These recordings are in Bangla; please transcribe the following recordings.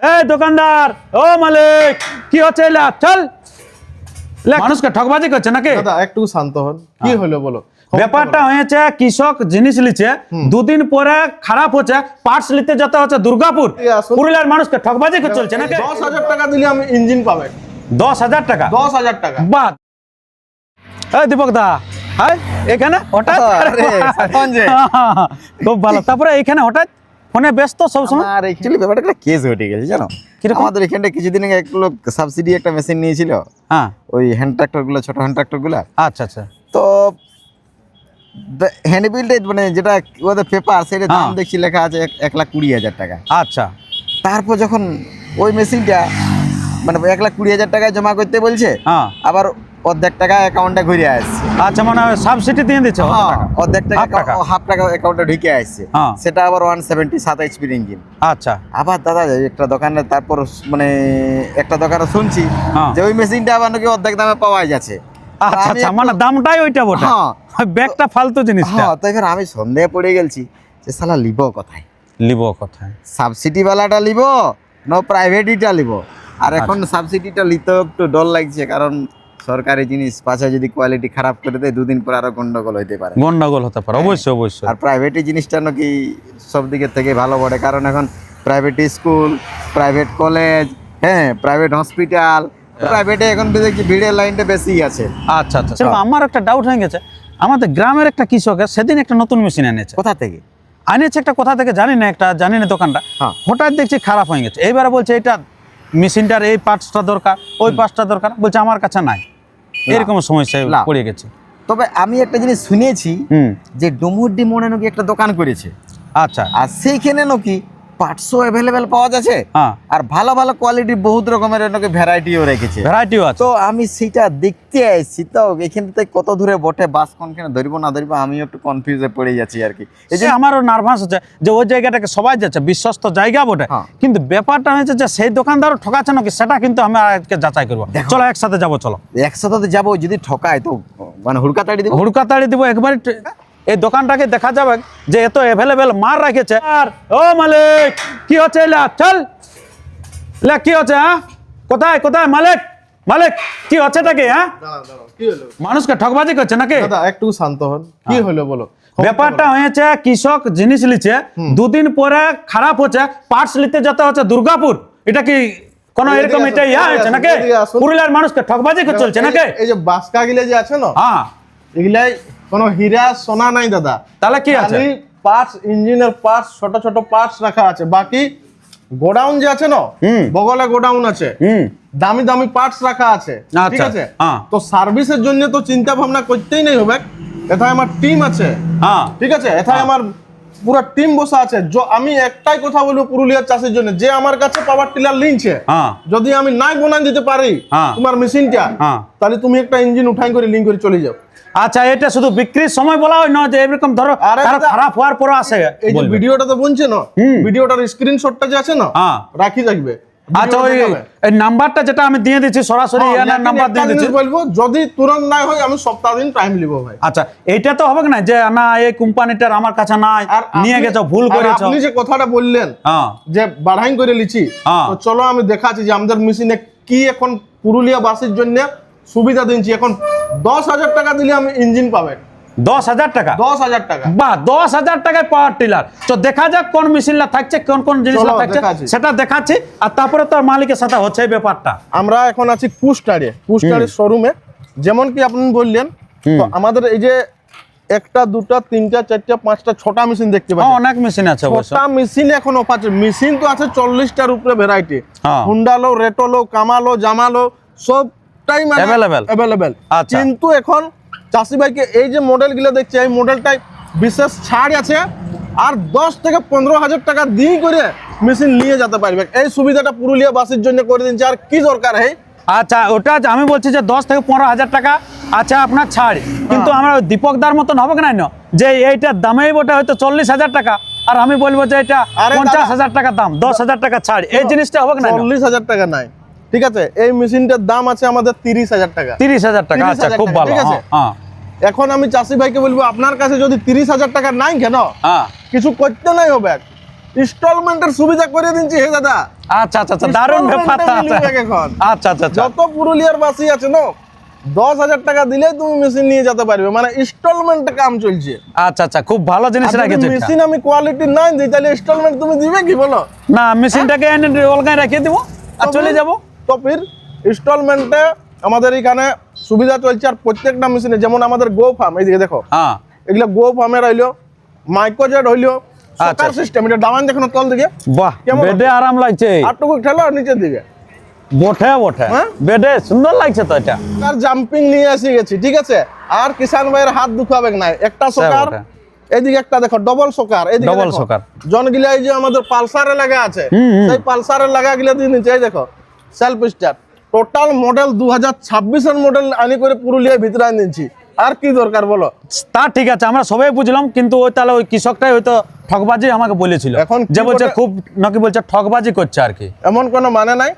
এই দোকানদার ও মালিক কি হচ্ছে এলা? চল। মানুষকে ঠকবাজি করছে নাকি? দাদা একটু শান্ত হন। কি হলো বলো? ব্যাপারটা হয়েছে কৃষক জিনিস লিছে দুদিন পরে খারাপ হচ্ছে পার্টস নিতে যেতে হচ্ছে দুর্গাপুর। পুরুলিয়ার মানুষকে ঠকবাজি করে চলছে নাকি? দশ হাজার টাকা দিলে আমি ইঞ্জিন পাবে। দশ হাজার টাকা? দশ হাজার টাকা। বাদ এই দীপক দা এখানে? হঠাৎ? আরে, সালমান যে। খুব ভালো। তারপরে এখানে হঠাৎ? ফোনে ব্যস্ত সবসময়? আর অ্যাকচুয়ালি ব্যাপারটা একটা কেস ঘটে গেছে জানো? কীরকম? আমাদের এখানটা কিছুদিন আগে এক লোক সাবসিডি একটা মেশিন নিয়েছিল। হ্যাঁ। ওই হ্যান্ড ট্রাক্টরগুলো ছোট হ্যান্ড ট্রাক্টরগুলা। আচ্ছা আচ্ছা। তো হ্যান্ড বিল্ড মানে যেটা ওদের পেপার সেটা দাম হ্যাঁ। দেখছি লেখা আছে এক- এক লাখ কুড়ি হাজার টাকা। আচ্ছা। তারপর যখন ওই মেশিনটা মানে এক লাখ কুড়ি হাজার টাকায় জমা করতে বলছে হ্যাঁ। আবার অর্ধেক টাকা অ্যাকাউন্টে ঘুরে আসছে। আচ্ছা মানে সাবসিডি দিয়ে দিচ্ছে অত অর্ধেক টাকা হাফ টাকা। অ্যাকাউন্টে ঢুকে আসছে। হ্যাঁ। সেটা আবার ওয়ান সেভেন্টি সাত এইচপির ইঞ্জিন। আচ্ছা। আবার দাদা একটা দোকানে তারপর মানে একটা দোকানে শুনছি হ্যাঁ। যে ওই মেশিনটা আবার নাকি অর্ধেক দামে পাওয়া যাচ্ছে। আচ্ছা আমি আচ্ছা মানে দামটাই ওইটা বটে। হ্যাঁ। ব্যাগটা ফালতু জিনিসটা। হ্যাঁ তো এবার আমি সন্দেহে পড়ে গেছি যে সালা লিব কোথায়? লিব কোথায়? সাবসিডি বালাটা লিব না প্রাইভেটিটা লিব? আর এখন সাবসিডিটা নিতেও একটু ডর লাগছে কারণ সরকারি জিনিস পাশে যদি কোয়ালিটি খারাপ করে দেয় দুদিন পর আরও গন্ডগোল হইতে পারে। গন্ডগোল হতে পারে অবশ্যই অবশ্যই। আর প্রাইভেটি জিনিসটা নাকি সব দিকের থেকে ভালো পড়ে কারণ এখন প্রাইভেট স্কুল প্রাইভেট কলেজ হ্যাঁ প্রাইভেট হসপিটাল প্রাইভেটে এখন দেখছি ভিড়ের লাইনটা বেশি আছে। আচ্ছা আচ্ছা সেরকম আমার একটা ডাউট হয়ে গেছে। আমাদের গ্রামের একটা কৃষকের সেদিন একটা নতুন মেশিন এনেছে। কোথা থেকে? আনেছে একটা কোথা থেকে জানি না একটা জানি না দোকানটা। হ্যাঁ। হঠাৎ দেখছি খারাপ হয়ে গেছে। এইবারে বলছে এটা মেশিনটার এই পার্টসটা দরকার ওই পার্টসটা দরকার। বলছে আমার কাছে নাই। এরকম সমস্যায়। পড়ে গেছে। তবে আমি একটা জিনিস শুনেছি যে ডুমুরডি মোড়ে নাকি একটা দোকান করেছে। আচ্ছা। আর সেইখানে নাকি পার্টসও অ্যাভেলেবেল পাওয়া যাচ্ছে। হ্যাঁ। আর ভালো ভালো কোয়ালিটির বহুত রকমের নাকি ভ্যারাইটিও রেখেছে। ভ্যারাইটিও আছে। তো আমি সেটা দেখতে আসছি। তো এখান থেকে কত দূরে বটে বাস কোনখানে ধরবো না ধরবো আমিও একটু কনফিউজে পড়ে যাচ্ছি আর কি। এই যে আমারও নার্ভাস হচ্ছে যে ওই জায়গাটাকে সবাই যাচ্ছে বিশ্বস্ত জায়গা বটে। হ্যাঁ। কিন্তু ব্যাপারটা হয়েছে যে সেই দোকানদারও ঠকাচ্ছে নাকি সেটা কিন্তু আমি আজকে যাচাই করব। চলো একসাথে যাব চলো। একসাথে যাব যদি ঠকায় তো মানে হুড়কা তাড়ি দিব। হুড়কা তাড়ি দিব একবারে এই দোকানটাকে দেখা যাবে যে এত অ্যাভেলেবেল মার রেখেছে। আর ও মালিক কি হচ্ছে এলা? চল। লে কি হচ্ছে হ্যাঁ? কোথায় কোথায় মালিক? মালিক কি হচ্ছে কি হ্যাঁ মানুষকে ঠকবাজি করছে নাকি? দাদা একটু শান্ত হন। কি হলো বলো? ব্যাপারটা হয়েছে কৃষক জিনিস লিছে দুদিন পরে খারাপ হচ্ছে পার্টস নিতে যেতে হচ্ছে দুর্গাপুর। এটা কি কোন এরকম এটা ইয়া হয়েছে নাকি? পুরুলিয়ার মানুষকে ঠকবাজি চলছে নাকি? এই যে বাসকা গিলে যে আছে না হ্যাঁ। এগুলাই কোনো হীরা সোনা নাই দাদা। তাহলে কি আছে? পার্টস ইঞ্জিনের পার্টস ছোট ছোট পার্টস রাখা আছে। বাকি গোডাউন যে আছে না। বগলে গোডাউন আছে দামি দামি পার্টস রাখা আছে। ঠিক আচ্ছা, আছে? হ্যাঁ। তো সার্ভিসের জন্য তো চিন্তা ভাবনা করতেই নেই হবে এথায় আমার টিম আছে। হ্যাঁ। ঠিক আছে? এথায় আমার পুরো টিম বসে আছে আমি একটাই কথা বলব পুরুলিয়ার চাষের জন্য যে আমার কাছে পাওয়ার টিলার লিনছে হ্যাঁ যদি আমি নাই বনাই দিতে পারি হ্যাঁ। তোমার মেশিনটা হ্যাঁ। তাহলে তুমি একটা ইঞ্জিন উঠাই করে লিঙ্ক করে চলে যাও আচ্ছা এটা শুধু বিক্রির সময় বলা হয় না যে এরকম ধরো খারাপ হওয়ার পর আসে এই যে ভিডিওটা তো বলছে না ভিডিওটার স্ক্রিনশটটা যে আছে না। রাখি থাকবে আচ্ছা ওই। নাম্বারটা যেটা আমি দিয়ে দিচ্ছি সরাসরি হ্যাঁ, নাম্বার দিয়ে দিচ্ছি। বলব যদি তুরন্ত নাই হয় আমি সপ্তাহ দিন টাইম নিব ভাই। আচ্ছা এইটা তো হবে না যে না এই কোম্পানিটার আমার কাছে নাই নিয়ে গেছো ভুল করেছ। আপনি যে কথাটা বললেন হ্যাঁ। যে বাড়াইন করে লিছি হ্যাঁ। তো চলো আমি দেখাচ্ছি যে আমাদের মেশিনে কি এখন পুরুলিয়া বাসের জন্য সুবিধা দিচ্ছি এখন দশ হাজার টাকা দিলে আমি ইঞ্জিন পাবেন। দশ হাজার টাকা। দশ হাজার টাকা। বাহ দশ হাজার টাকায় পাওয়ার টিলার তো দেখা যাক কোন মেশিনটা থাকছে কোন কোন জিনিসটা থাকছে সেটা দেখাচ্ছি। আর তারপরে তোর মালিকের সাথে হচ্ছে এই ব্যাপারটা। আমরা এখন আছি কুস্টারে কুস্টারের শোরুমে যেমন কি আপনি বললেন আমাদের এই যে একটা দুটা তিনটা চারটা পাঁচটা ছটা মেশিন দেখতে পাচ্ছেন। অনেক মেশিন আছে ছটা মেশিন এখন আছে। মেশিন তো আছে চল্লিশটার উপরে ভ্যারাইটি। হুন্ডালো রেটোলো কামালো জামালো সবটাই মানে Available? অ্যাভেলেবেল আচ্ছা। কিন্তু এখন চাষি ভাইকে এই যে মডেলগুলো দেখছে এই মডেলটাই বিশেষ ছাড় আছে আর দশ থেকে পনেরো হাজার টাকা দিয়ে করে মেশিন নিয়ে যেতে পারবে। এই সুবিধাটা পুরুলিয়া বাসের জন্য করে দিচ্ছে আর কি দরকার হয় আচ্ছা ওটা আমি বলছি যে দশ থেকে পনেরো হাজার টাকা আচ্ছা আপনার ছাড়। কিন্তু আমরা ওই দীপকদার মতন হবে না যে এইটার দামেই বটে হয়তো চল্লিশ হাজার টাকা। আর আমি বলব যে এটা আরে পঞ্চাশ হাজার টাকা দাম দশ হাজার টাকা ছাড়। এই জিনিসটা হবে না চল্লিশ হাজার টাকা নাই। ঠিক আছে? এই মেশিনটার দাম আছে আমাদের তিরিশ হাজার টাকা। তিরিশ হাজার টাকা আচ্ছা খুব ভালো ঠিক আছে? হ্যাঁ, এখন আমি চাষি ভাইকে বলব আপনার কাছে যদি তিরিশ হাজার টাকা নাই কেন? হ্যাঁ। কিছু করতে নাই হবে? ইনস্টলমেন্টের সুবিধা করে দিচ্ছি হে দাদা। আচ্ছা আচ্ছা আচ্ছা দারুণ Installment ব্যাপারটা এখন। আচ্ছা আচ্ছা আচ্ছা। যত পুরুলিয়ার বাসী আছে না? দশ হাজার টাকা দিলেই তুমি মেশিন নিয়ে যেতে পারবে। মানে ইনস্টলমেন্টে কাম চলছে। আচ্ছা আচ্ছা খুব ভালো জিনিস রাখেছে। মেশিন আমি কোয়ালিটি নাই দিই তাহলে ইনস্টলমেন্ট তুমি দিবে কি বলো? না মেশিনটাকে অলগায় রেখে দিব আর চলে যাব। তো ফির ইনস্টলমেন্টে আমাদের এখানে সুবিধা চলছে আর প্রত্যেকটা মেশিনে যেমন আমাদের গো ফার্ম এইদিকে দেখো হ্যাঁ এগুলো গো ফার্মে হইল মাইক্রোজেট হইল সকার। সিস্টেম এটা দামান দেখো তল দিকে বাহ কেমন বেডে আরাম লাগছে আটটুকু ঠেলো নিচের দিকে বঠে বঠে হ্যাঁ? বেডে সুন্দর লাগছে তো এটা আর জাম্পিং নিয়ে এসে গেছি ঠিক আছে আর কিষান ভাইয়ের হাত দুখাবে না একটা সকার। এদিকে একটা দেখো ডবল সকার এদিকে দেখো। সকার। জন গিলা এই যে আমাদের পালসারে লাগা আছে। সেই পালসারে লাগা গিলা দিয়ে নিচে দেখো সেলফ স্টার্ট টোটাল মডেল দু হাজার ছাব্বিশের মডেল আনি করে পুরুলিয়ার ভিতরে আনি দিচ্ছি আর কি দরকার বলো? তা ঠিক আছে আমরা সবাই বুঝলাম কিন্তু ওই তাহলে ওই কৃষকটাই হয়তো ঠকবাজি আমাকে বলেছিল। এখন যে বলছে বলে- খুব নাকি বলছে ঠকবাজি করছে আর কি। এমন কোনো মানে নাই।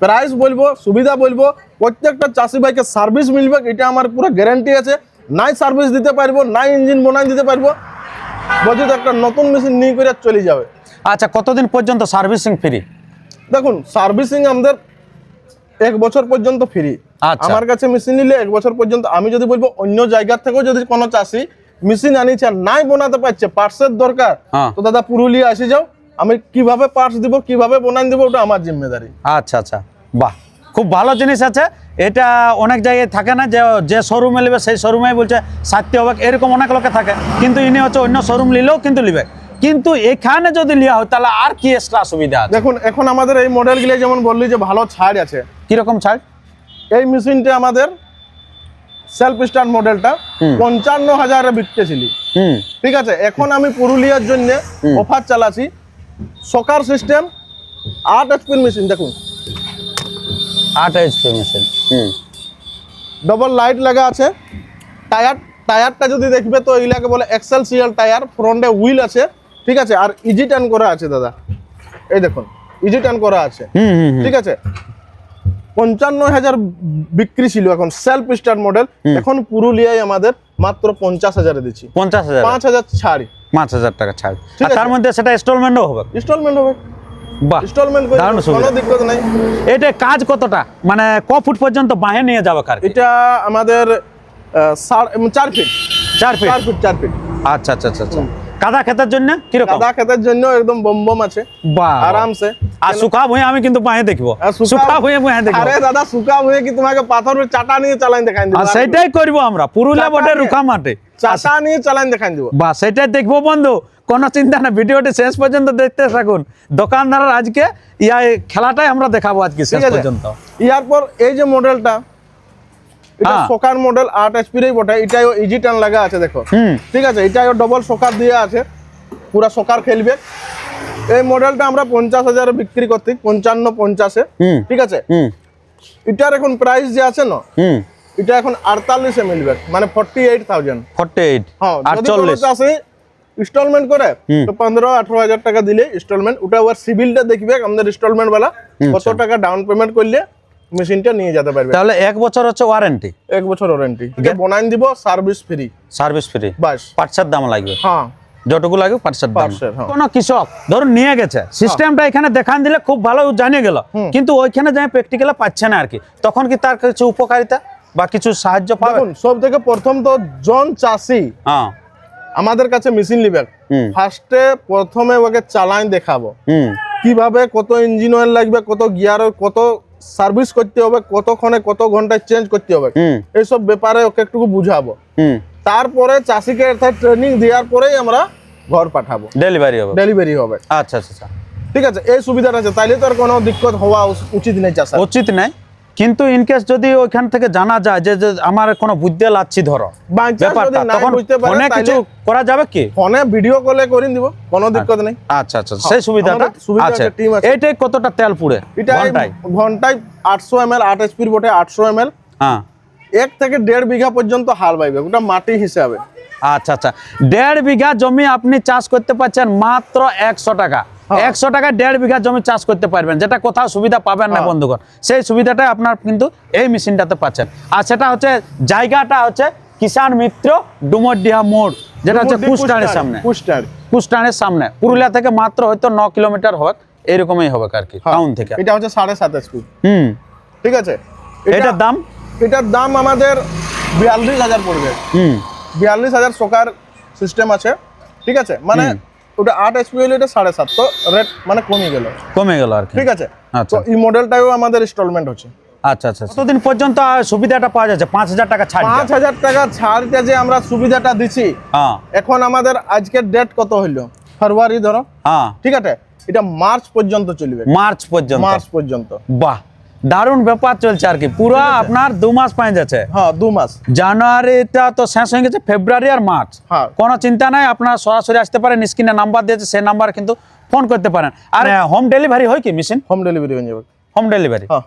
প্রাইস বলব সুবিধা বলব প্রত্যেকটা চাষি ভাইকে সার্ভিস মিলবে এটা আমার পুরো গ্যারান্টি আছে। নাই সার্ভিস দিতে পারব নাই ইঞ্জিন বনাই দিতে পারব। বলছি একটা নতুন মেশিন নিয়ে করে চলে যাবে। আচ্ছা কতদিন পর্যন্ত সার্ভিসিং ফ্রি দেখুন সার্ভিসিং আমাদের এক বছর পর্যন্ত ফ্রি আচ্ছা। আমার কাছে মেশিন নিলে এক বছর পর্যন্ত আমি যদি বলব অন্য জায়গা থেকেও যদি কোনো চাষি মেশিন আনিছে নাই বানাতে পারছে পার্টসের দরকার হ্যাঁ। তো দাদা পুরুলিয়া এসে যাও আমি কীভাবে পার্টস দিব কীভাবে বনাই দিব ওটা আমার জিম্মেদারি। আচ্ছা আচ্ছা। বাহ খুব ভালো জিনিস আছে। এটা অনেক জায়গায় থাকে না যে যে শোরুমে নেবে সেই শোরুমে বলছে সারতে হবে। এরকম অনেক লোকে থাকে। কিন্তু ইনি হচ্ছে অন্য শোরুম নিলেও কিন্তু নিবে। কিন্তু এখানে যদি নেওয়া হয় তাহলে আর কি এক্সট্রা সুবিধা দেখুন এখন আমাদের এই মডেলগুলো যেমন বললি যে ভালো ছাড় আছে। কীরকম ছাড়? এই মেশিনটা আমাদের সেলফ স্টার্ট মডেলটা পঞ্চান্ন হাজারে বিকতেছিল ঠিক আছে? এখন আমি পুরুলিয়ার জন্য অফার চালাচ্ছি। সকার সিস্টেম আট এইচপির মেশিন দেখুন। আট এইচপি মেশিন হুম। ডবল লাইট লাগা আছে। টায়ার টায়ারটা যদি দেখবে তো এগুলাকে বলে এক্সেল সিএল টায়ার ফ্রন্টে হুইল আছে। ঠিক আছে? আর ইজি টার্ন করা আছে দাদা। এই দেখুন ইজি টার্ন করা আছে। ঠিক আছে? পঞ্চান্ন হাজার বিক্রি ছিল এখন সেলফ স্টার্ট মডেল এখন পুরুলিয়ায় আমাদের মাত্র পঞ্চাশ হাজারে দিচ্ছি পঞ্চাশ হাজার পাঁচ হাজার ছাড়ি। পাঁচ হাজার টাকা ছাড় তার মধ্যে সেটা ইনস্টলমেন্টও হবে? ইনস্টলমেন্ট হবে। এটা কাজ কতটা? মানে ক ফুট পর্যন্ত বাহে নিয়ে যাবে কার এটা আমাদের চার ফিট চার ফিট চার ফিট চার ফিট আচ্ছা আচ্ছা আচ্ছা আচ্ছা। কাদা ক্ষেতের জন্য কীরকম? কাদা খেতের জন্য একদম বম বম আছে। বাহ। আরামসে। আর শুকা ভুঁয়ে আমি কিন্তু বাহে দেখব। শুকা- ভুঁয়ে বাহে দেখব। আরে দাদা শুকা হয়ে কি তোমাকে পাথরের চাটা নিয়ে চালান দেখাই দিব? সেটাই করব আমরা পুরুলিয়া বটে। রুখা মাঠে। চাটা নিয়ে চালান দেখাই দিব। বা সেটাই দেখব বন্ধু কোনো চিন্তা না ভিডিওটি শেষ পর্যন্ত দেখতে থাকুন। দোকানদারের আজকে ইয়া খেলাটাই আমরা দেখাবো আজকে শেষ পর্যন্ত। ইয়ার পর এই যে মডেলটা এটা হ্যাঁ। সকার মডেল আট এইচপির বটে এটাও ইজি টান লাগা আছে দেখো। ঠিক আছে এটাও ডবল সকার দিয়ে আছে পুরা সকার খেলবে। এই মডেলটা আমরা পঞ্চাশ হাজারে বিক্রি করতে পঞ্চান্ন পঞ্চাশে। ঠিক আছে? এটার এখন প্রাইস যে আছে না এটা এখন আটতাল্লিশে মিলবে মানে forty eight thousand forty eight হ্যাঁ ইনস্টলমেন্ট করে তো পনেরো আঠারো হাজার টাকা দিলে ইনস্টলমেন্ট ওটা ওর সিভিলটা দেখবে আমাদের ইনস্টলমেন্ট বেলা। কত টাকা ডাউন পেমেন্ট করলে মেশিনটা নিয়ে যেতে পারবে। তাহলে এক বছর হচ্ছে ওয়ারেন্টি এক বছর ওয়ারেন্টি এটা বনাইন দিব সার্ভিস ফ্রি সার্ভিস ফ্রি বাস। পার্টসের দাম লাগবে? হ্যাঁ। যতটুকু লাগবে পার্টসের দাম। হ্যাঁ। কৃষক ধরুন নিয়ে গেছে সিস্টেমটা এখানে দেখান দিলে খুব ভালো জানিয়ে গেল। কিন্তু ওইখানে যাই প্র্যাকটিক্যালে পাচ্ছে না আর কি তখন কি তার কিছু উপকারিতা বা কিছু সাহায্য পাবে? সব থেকে প্রথম তো জন চাষি হ্যাঁ। আমাদের কাছে মেশিন নিবে হুম। ফার্স্টে প্রথমে ওকে চালান দেখাবো। হুম। কীভাবে কত ইঞ্জিন অয়েল লাগবে কত গিয়ারের কত সার্ভিস করতে হবে কতক্ষণে কত ঘন্টায় চেঞ্জ করতে হবে। এইসব ব্যাপারে ওকে একটু বুঝাবো। হুম। তারপরে চাষিকে ট্রেনিং দেওয়ার পরেই আমরা ঘর পাঠাবো। ডেলিভারি হবে। ডেলিভারি হবে। আচ্ছা আচ্ছা আচ্ছা। ঠিক আছে এই সুবিধাটা আছে। তাইলে তো আর কোনো দিক্কত হওয়া উচিত নেই চাষা উচিত নাই। কিন্তু ইনকেস যদি ওইখান থেকে জানা যায় যে আমার কোনো বুদ্ধি লাচ্ছি ধরো তখন বুঝতে ফোনে কিছু করা যাবে কি? ফোনে ভিডিও কলে করে দিব কোনো দিক্কত নেই। আচ্ছা আচ্ছা সেই সুবিধাটা আছে, এইটাই কতটা তেল পুড়ে? এটা ঘন্টায়? ঘন্টায় আটশো এম এল আট এইচপির বটে আটশো এম এল। হ্যাঁ। এক থেকে দেড় বিঘা পর্যন্ত হাল বাইবে ওটা মাটি হিসাবে। আচ্ছা আচ্ছা। দেড় বিঘা জমি আপনি চাষ করতে পারছেন মাত্র একশো টাকা। হ্যাঁ। একশো টাকা দেড় বিঘা জমি চাষ করতে পারবেন যেটা কোথাও সুবিধা পাবেন না হ্যাঁ। বন্ধুগণ। সেই সুবিধাটা আপনার কিন্তু এই মেশিনটাতে পাচ্ছেন। আর সেটা হচ্ছে জায়গাটা হচ্ছে কিষাণ মিত্র ডুমরডিহা মোড় যেটা হচ্ছে কুস্টারের সামনে। কুষ্টানের সামনে। পুরুলিয়া থেকে মাত্র হয়তো ন কিলোমিটার হোক এরকমই হবে আর কি হ্যাঁ, টাউন থেকে। এটা হচ্ছে সাড়ে সাত এসপি হুম। ঠিক আছে? এটার দাম? এটার দাম আমাদের বিয়াল্লিশ হাজার পড়বে। হুম। বিয়াল্লিশ হাজার সোকার সিস্টেম আছে ঠিক আছে? মানে ওটা আট এসপি হলে এটা সাড়ে সাত তো রেট মানে কমে গেল। কমে গেল আর ঠিক আছে? আচ্ছা। তো এই মডেলটাও আমাদের ইনস্টলমেন্ট হচ্ছে। আচ্ছা আচ্ছা কতদিন পর্যন্ত সুবিধাটা পাওয়া যাচ্ছে? পাঁচ হাজার টাকা ছাড় পাঁচ হাজার টাকা ছাড়টা যে আমরা সুবিধাটা দিচ্ছি হ্যাঁ। এখন আমাদের আজকের ডেট কত হইল? ফেব্রুয়ারি ধরো। হ্যাঁ। ঠিক আছে? এটা মার্চ পর্যন্ত চলবে। মার্চ পর্যন্ত। মার্চ পর্যন্ত। বাহ। দারুণ ব্যাপার চলছে আর কি। পুরো আপনার দু মাস পাই যাচ্ছে। হ্যাঁ দু মাস। জানুয়ারিটা তো শেষ হয়ে গেছে ফেব্রুয়ারি আর মার্চ। কোন কোনো চিন্তা নাই আপনার সরাসরি আসতে পারেন স্ক্রিনে নাম্বার দিয়েছে সেই নাম্বার কিন্তু ফোন করতে পারেন। আর হোম ডেলিভারি হয় কি মেশিন? হোম ডেলিভারি হয়ে যাবে। Home delivery. হ্যাঁ।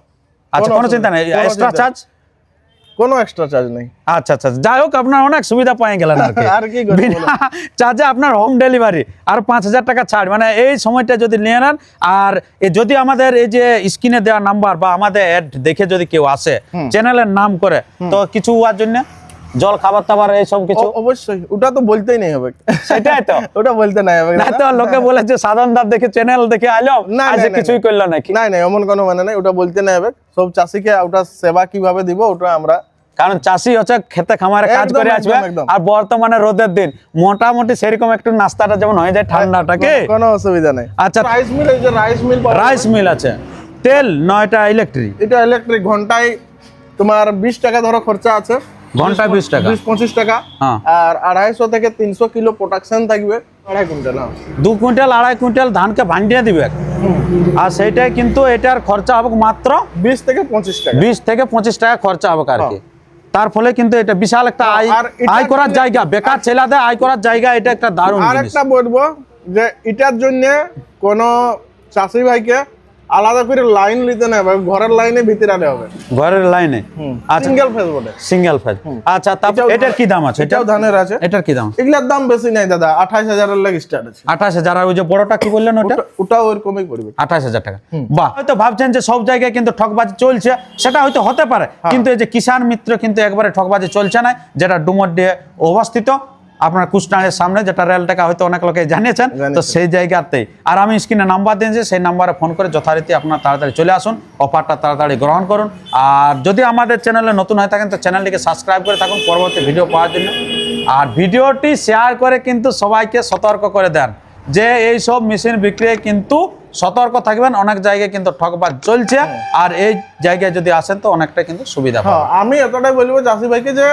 আচ্ছা কোনো চিন্তা নাই এক্সট্রা চার্জ কোনো এক্সট্রা চার্জ নেই। আচ্ছা আচ্ছা যাই হোক আপনার অনেক সুবিধা পাই গেলেন আর কি। আর কি চার্জে আপনার হোম ডেলিভারি আর পাঁচ হাজার টাকা ছাড়। মানে এই সময়টা যদি নিয়ে নেন আর যদি আমাদের এই যে স্ক্রিনে দেওয়া নাম্বার বা আমাদের অ্যাড দেখে যদি কেউ আসে চ্যানেলের নাম করে তো কিছু হওয়ার জন্য জল খাবার টাবার এইসব কিছু? অবশ্যই ওটা তো বলতেই নেই হবে সেটাই তো। ওটা বলতে নাই হবে না তো লোকে বলেছে সাধারণ দাব দেখে চ্যানেল দেখে আলো না, আজ না, না, কিছুই করল নাকি নাই নাই এমন কোনো মানে নাই ওটা বলতে নাই হবে সব চাষিকে ওটা সেবা কীভাবে দিব ওটা আমরা কারণ চাষি হচ্ছে খেতে খামারে কাজ করে আসবে আর বর্তমানে রোদের দিন। মোটামুটি সেরকম একটু নাস্তাটা যেমন হয়ে যায় ঠান্ডাটা ঠান্ডাটাকে কোনো অসুবিধা নেই। আচ্ছা। রাইস মিল এই যে রাইস মিল রাইস মিল আছে। তেল নয়টা ইলেকট্রিক এটা ইলেকট্রিক ঘন্টায় তোমার বিশ টাকা ধরো খরচা আছে। ঘন্টায় 20 টাকা। বিশ পঁচিশ টাকা। হ্যাঁ। আর আড়াইশো থেকে তিনশো কিলো প্রোডাকশন থাকবে। আড়াই কুইন্টাল হ্যাঁ। দু কুইন্টাল আড়াই কুইন্টাল ধানকে ভাঙিয়ে দিবে। আর সেইটাই কিন্তু এটার খরচা হবে মাত্র বিশ থেকে পঁচিশ টাকা। বিশ থেকে পঁচিশ টাকা খরচা হবে আর কি তার ফলে কিন্তু এটা বিশাল একটা আয় আয় করার জায়গা। বেকার ছেলেদের আয় করার জায়গা এটা একটা দারুণ আর একটা বলব যে এটার জন্য কোনো চাষি ভাইকে আলাদা করে লাইন নিতে না ঘরের লাইনে ভিতরে আনতে হবে। ঘরের লাইনে আচ্ছা। সিঙ্গেল ফেজ বটে। সিঙ্গেল ফেজ আচ্ছা তারপর এটার কি দাম আছে? এটাও ধানের আছে। এটার কি দাম? এগুলার দাম বেশি নাই দাদা। আঠাশ হাজারের লাগে স্টার্ট আছে আঠাশ হাজার। আর ওই যে বড়টা কি বললেন ওটা? ওটা- ওরকমই পড়বে। আঠাশ হাজার টাকা। বাহ। হয়তো ভাবছেন যে সব জায়গায় কিন্তু ঠকবাজি চলছে। সেটা হয়তো হতে পারে। হ্যাঁ। কিন্তু এই যে কিষাণ মিত্র কিন্তু একবারে ঠকবাজি চলছে না যেটা ডুমর দিয়ে অবস্থিত। আপনার কুষ্টানের সামনে যেটা রেল টাকা হয়তো অনেক লোকে জানিয়েছেন তো সেই জায়গাতেই। আর আমি স্ক্রিনে নাম্বার দিয়েছি সেই নাম্বারে ফোন করে যথারীতি আপনার তাড়াতাড়ি চলে আসুন অফারটা তাড়াতাড়ি গ্রহণ করুন। আর যদি আমাদের চ্যানেলে নতুন হয়ে থাকেন তো চ্যানেলটিকে সাবস্ক্রাইব করে থাকুন পরবর্তী ভিডিও পাওয়ার জন্য। আর ভিডিওটি শেয়ার করে কিন্তু সবাইকে সতর্ক করে দেন যে এই সব মেশিন বিক্রি কিন্তু সতর্ক থাকবেন অনেক জায়গায় কিন্তু ঠকবাজ চলছে। আর এই জায়গায় যদি আসেন তো অনেকটা কিন্তু সুবিধা হ্যাঁ আমি এতটাই বলব চাষি ভাইকে যে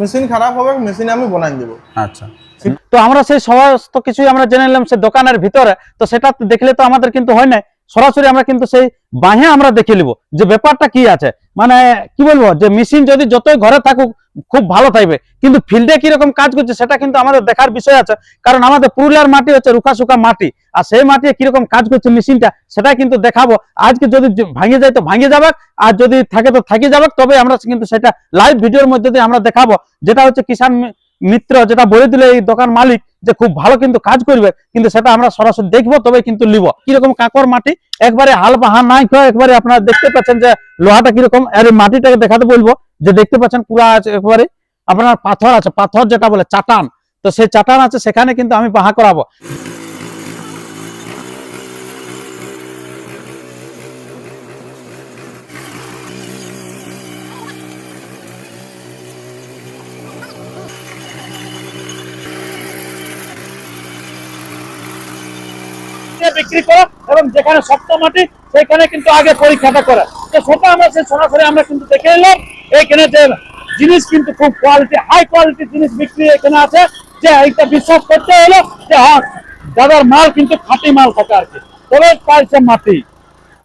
মেশিন খারাপ হবে মেশিন আমি বনাই দেব। আচ্ছা। তো আমরা সেই সমস্ত কিছুই আমরা জেনে নিলাম সে দোকানের ভিতরে। তো সেটা দেখলে তো আমাদের কিন্তু হয় না সরাসরি আমরা কিন্তু সেই বাহে আমরা দেখে নিব যে ব্যাপারটা কি আছে। মানে কি বলব, যে মেশিন যদি যতই ঘরে থাকুক, খুব ভালো থাকবে। কিন্তু ফিল্ডে কীরকম কাজ করছে, সেটা কিন্তু আমাদের দেখার বিষয় আছে। কারণ আমাদের পুরুলিয়ার মাটি হচ্ছে রুখা শুকা মাটি। আর সেই মাটি কীরকম কাজ করছে মেশিনটা সেটা কিন্তু দেখাবো। আজকে যদি ভাঙে যায় তো ভাঙে যাবে, আর যদি থাকে তো থাকে যাবে, তবে আমরা কিন্তু সেটা লাইভ ভিডিওর মধ্যে দিয়ে আমরা দেখাবো। যেটা হচ্ছে কিষাণ মিত্র যেটা বলে দিলে এই দোকান মালিক যে খুব ভালো কিন্তু কাজ করবে, কিন্তু সেটা আমরা সরাসরি দেখব তবে কিন্তু লিব কীরকম কাকর মাটি? একবারে হাল বাহা নাই একবারে আপনারা দেখতে পাচ্ছেন যে লোহাটা কীরকম, আর মাটিটাকে দেখাতে বলব, যে দেখতে পাচ্ছেন পুরা আছে একবারে আপনার পাথর আছে, পাথর যেটা বলে চাটান। তো সেই চাটান আছে, সেখানে কিন্তু আমি বাহা করাবো। বিক্রি করা এবং যেখানে শক্ত মাটি সেখানে কিন্তু আগে পরীক্ষাটা করা। তো সেটা আমরা সেই সরাসরি আমরা কিন্তু দেখে এলাম এইখানে যে জিনিস কিন্তু খুব কোয়ালিটি হাই কোয়ালিটি জিনিস বিক্রি এখানে আছে। যে এইটা বিশ্বাস করতে হলো যে হ্যাঁ দাদার মাল কিন্তু খাঁটি মাল থাকে আর কি। তবে পাইছে মাটি।